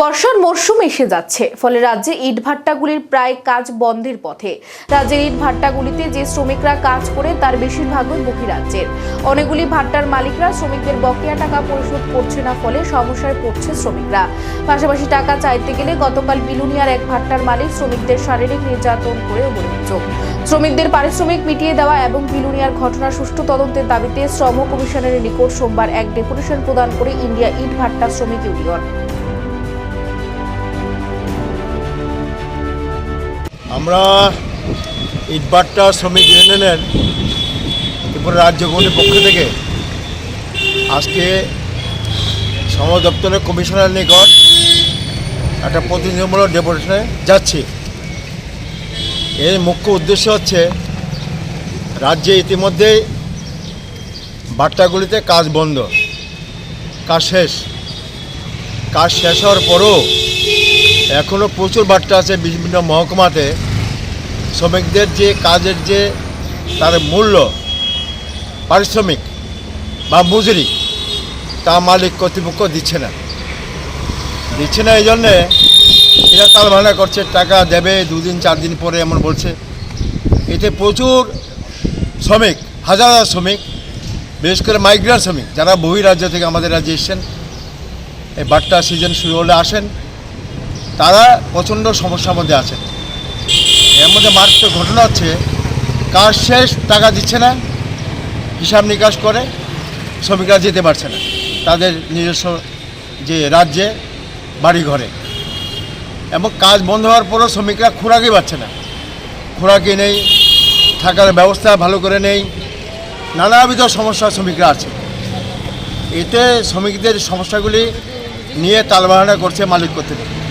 বর্ষার মরশুম এসে যাচ্ছে, ফলে রাজ্যে ইট ভাট্টাগুলির প্রায় কাজ বন্ধের পথে। রাজ্যের ইট ভাট্টাগুলিতে যে শ্রমিকরা কাজ করে, তার বেশিরভাগই বহিরাজ্যের। অনেকগুলি ভাট্টার মালিকরা শ্রমিকদের বকেয়া টাকা পরিশোধ করছে না, ফলে সমস্যায় পড়ছে শ্রমিকরা। পাশাপাশি টাকা চাইতে গেলে গতকাল বিলুনিয়ার এক ভাট্টার মালিক শ্রমিকদের শারীরিক নির্যাতন করে অভিযোগ। শ্রমিকদের পারিশ্রমিক মিটিয়ে দেওয়া এবং বিলুনিয়ার ঘটনা সুষ্ঠু তদন্তের দাবিতে শ্রম কমিশনের নিকট সোমবার এক ডেপুটেশন প্রদান করে ইন্ডিয়া ইট ভাট্টা শ্রমিক ইউনিয়ন। আমরা ইটবাট্টা শ্রমিক ইউনিয়নের ত্রিপুরা রাজ্য কমিটির পক্ষ থেকে আজকে শ্রম দপ্তরের কমিশনার নিকট একটা প্রতিনিধিমূলক ডেপুটেশনে যাচ্ছি। এর মুখ্য উদ্দেশ্য হচ্ছে, রাজ্যে ইতিমধ্যে বাট্টাগুলিতে কাজ বন্ধ, কাজ শেষ। কাজ শেষ হওয়ার পরও এখনও প্রচুর বাট্টা আছে বিভিন্ন মহকুমাতে। শ্রমিকদের যে কাজের যে তার মূল্য, পারিশ্রমিক বা মজুরি, তা মালিক কর্তৃপক্ষ দিচ্ছে না। দিচ্ছে না এই জন্যে এরা তালবাহানা করছে, টাকা দেবে, দুদিন চার দিন পরে এমন বলছে। এতে প্রচুর শ্রমিক, হাজার হাজার শ্রমিক, বিশেষ করে মাইগ্রেন্ট শ্রমিক, যারা বহিরাজ্য থেকে আমাদের রাজ্যে এসছেন, এই বাট্টা সিজন শুরু হলে আসেন, তারা প্রচণ্ড সমস্যার মধ্যে আছে এর মধ্যে মারাত্মক ঘটনা হচ্ছে, কাজ শেষ, টাকা দিচ্ছে না, হিসাব নিকাশ করে, শ্রমিকরা যেতে পারছে না। তাদের নিজস্ব যে রাজ্যে বাড়ি ঘরে এবং কাজ বন্ধ হওয়ার পরও শ্রমিকরা খোরাকি পাচ্ছে না। খোরাকি নেই, থাকার ব্যবস্থা ভালো করে নেই, নানাবিধ সমস্যা শ্রমিকরা আছে। এতে শ্রমিকদের সমস্যাগুলি নিয়ে তালবাহানা করছে মালিক কর্তৃপক্ষ।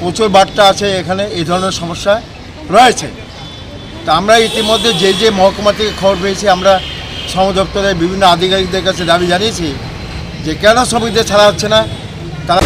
প্রচুর বার্তা আছে এখানে এই ধরনের সমস্যা রয়েছে। তা আমরা ইতিমধ্যে যে যে মহকুমা থেকে খবর পেয়েছি, আমরা শ্রম দপ্তরের বিভিন্ন আধিকারিকদের কাছে দাবি জানিয়েছি যে কেন শ্রমিকদের ছাড়া হচ্ছে না? তারা